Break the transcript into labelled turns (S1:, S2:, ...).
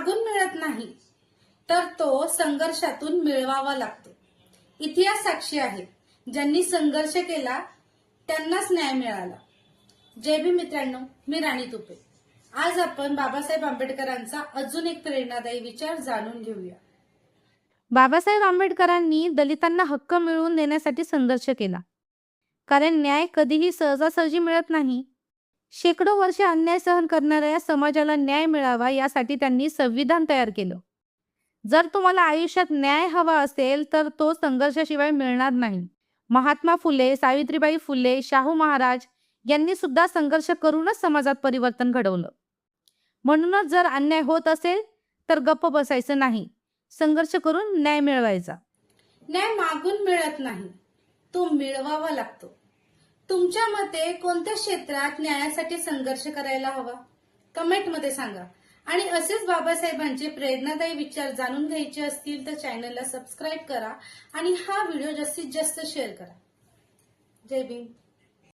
S1: मागून मिळत नाही तर तो संघर्षातून मिळवावा लागतो. इतिहास साक्षी आहे. ज्यांनी संघर्ष केला त्यांनाच न्याय मिळाला. जय भी मित्रांनो मी राणी तुपे. आज आपण बाबासाहेब आंबेडकरांचा अजून एक प्रेरणादायी विचार जाणून घेऊया.
S2: बाबासाहेब आंबेडकरांनी दलितांना हक्क मिळवून देण्यासाठी संघर्ष केला. कारण न्याय कधीही सहजासहजी मिळत नाही शेकडो वर्षे अन्याय सहन करणाऱ्या समाजाला न्याय मिळावा यासाठी त्यांनी संविधान तयार केलं. जर तुम्हाला आयुष्यात न्याय हवा असेल तर तो संघर्षाशिवाय मिळणार नाही. महात्मा फुले सावित्रीबाई फुले शाहू महाराज यांनी सुद्धा संघर्ष करूनच समाजात परिवर्तन घडवलं. म्हणूनच जर अन्याय होत असेल तर गप्प बसायचं नाही. संघर्ष करून न्याय मिळवायचा.
S1: न्याय मागून मिळत नाही. तो मिळवावा लागतो. तुमच्या मते कोणत्या क्षेत्रात न्यायासाठी संघर्ष करायला हवा? कमेंटमध्ये सांगा. आणि असेच बाबासाहेबांचे प्रेरणादायी विचार जाणून घ्यायचे असतील तर चॅनलला सबस्क्राईब करा आणि हा व्हिडिओ जास्तीत जास्त शेअर करा. जय भीम.